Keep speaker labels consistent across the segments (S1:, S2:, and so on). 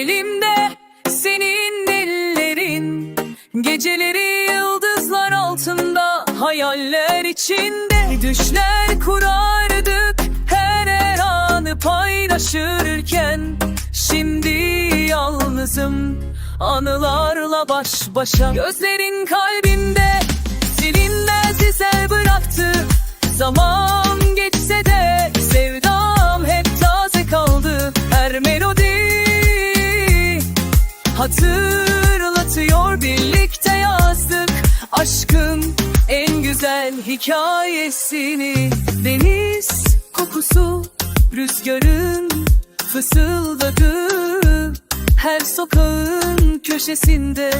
S1: Elimde senin ellerin. Geceleri yıldızlar altında Hayaller içinde. Düşler kurardık Her her anı paylaşırken. Şimdi yalnızım Anılarla baş başa. Gözlerin kalbimde Silinmez izler bıraktı Zaman Hatırlatıyor birlikte yazdık Aşkın en güzel hikayesini. Deniz kokusu rüzgarın fısıldadı Her sokağın köşesinde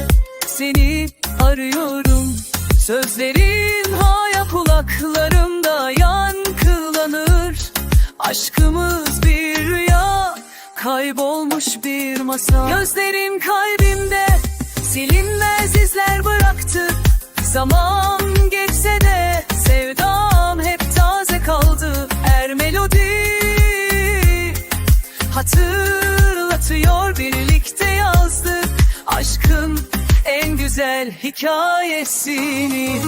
S1: seni arıyorum. Sözlerin hala kulaklarımda yankılanır Aşkımız bir rüya Kaybolmuş bir masa. Gözlerin kalbimde Silinmez izler bıraktı. Zaman geçse de Sevdam hep taze kaldı. Er melodi Hatırlatıyor birlikte yazdık. Aşkın en güzel hikayesini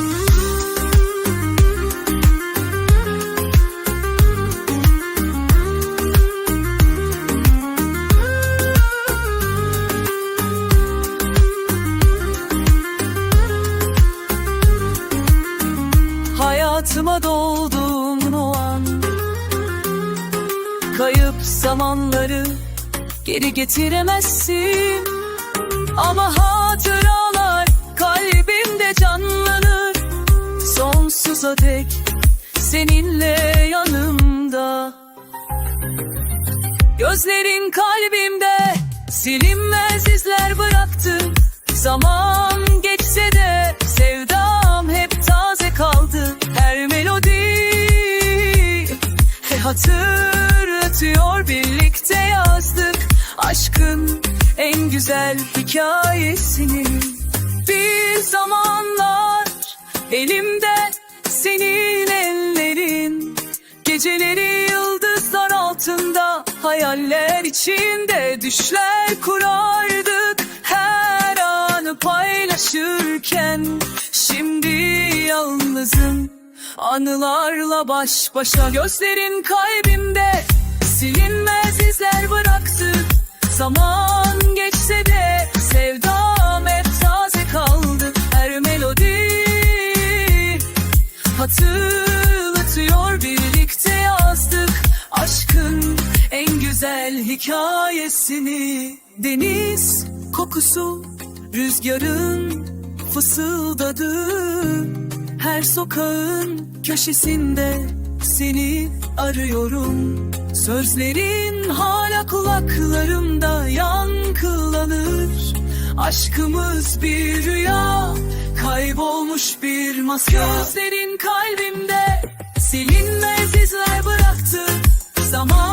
S1: Hayatıma doldun o an. Kayıp zamanları geri getiremezsin. Ama hatıralar kalbimde canlanır. Sonsuza dek seninle yanımda. Gözlerin kalbimde silinmez izler bıraktı. Zaman hatırlatıyor. Birlikte yazdık Aşkın en güzel hikayesini. Bir zamanlar elimde senin ellerin. Geceleri yıldızlar altında Hayaller içinde düşler kurardık. Her anı paylaşırken Şimdi yalnızım Anılarla baş başa. Gözlerin kalbimde Silinmez izler bıraktı. Zaman geçse de Sevdam hep taze kaldı. Her melodi Hatırlatıyor birlikte yazdık Aşkın en güzel hikayesini. Deniz kokusu rüzgarın fısıldadı Her sokağın köşesinde seni arıyorum. Sözlerin hala kulaklarımda yankılanır. Aşkımız bir rüya Kaybolmuş bir maske. Gözlerin kalbimde Silinmez izler bıraktı. Zaman